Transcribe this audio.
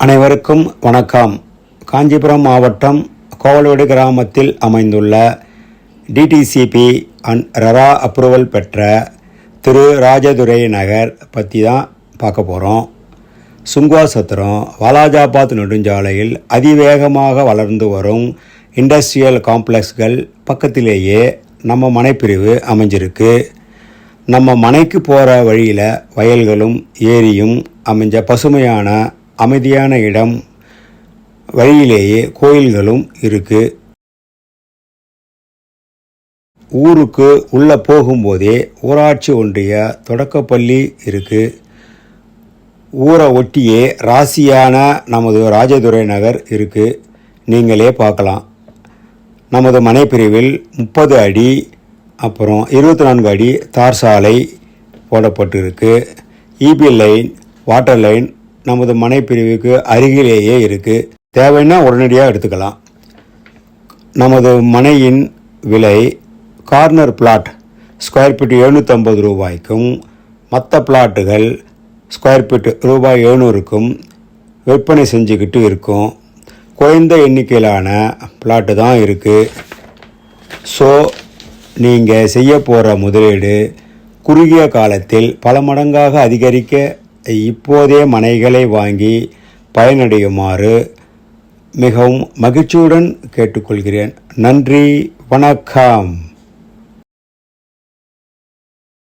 அனைவருக்கும் வணக்கம். காஞ்சிபுரம் மாவட்டம் கோவலோடு கிராமத்தில் அமைந்துள்ள டிடிசிபி அண்ட் ரரா அப்ரூவல் பெற்ற திரு ராஜதுரை நகர் பற்றி தான் பார்க்க போகிறோம் சுங்குவா சத்திரம் வாலாஜாபாத் நெடுஞ்சாலையில் அதிவேகமாக வளர்ந்து வரும் இண்டஸ்ட்ரியல் காம்ப்ளெக்ஸ்கள் பக்கத்திலேயே நம்ம மனைப்பிரிவு அமைஞ்சிருக்கு. நம்ம மனைக்கு போகிற வழியில் வயல்களும் ஏரியும் அமைஞ்ச பசுமையான அமைதியான இடம் வழியிலேயே கோயில்களும் இருக்கு. ஊருக்கு உள்ளே போகும்போதே ஊராட்சி ஒன்றிய தொடக்கப்பள்ளி இருக்கு. ஊரை ஒட்டியே ராசியான நமது ராஜதுரை நகர் இருக்கு. நீங்களே பார்க்கலாம். நமது மனைப்பிரிவில் முப்பது அடி அப்புறம் இருபத்தி நான்கு அடி தார் சாலை போடப்பட்டிருக்கு. இபி லைன் வாட்டர் லைன் நமது மனைப்பிரிவுக்கு அருகிலேயே இருக்குது தேவைன்னா உடனடியாக எடுத்துக்கலாம். நமது மனையின் விலை கார்னர் பிளாட் ஸ்கொயர் ஃபீட் எழுநூற்றம்பது ரூபாய்க்கும் மற்ற பிளாட்டுகள் ஸ்கொயர் ஃபீட் ரூபாய் எழுநூறுக்கும் விற்பனை செஞ்சுக்கிட்டு இருக்கும். குறைந்த எண்ணிக்கையிலான பிளாட்டு தான் இருக்குது ஸோ நீங்கள் செய்ய போகிற முதலீடு குறுகிய காலத்தில் பல மடங்காக அதிகரிக்க இப்போதே மனைகளை வாங்கி பயனடையுமாறு மிகவும் மகிழ்ச்சியுடன் கேட்டுக்கொள்கிறேன். நன்றி வணக்கம்.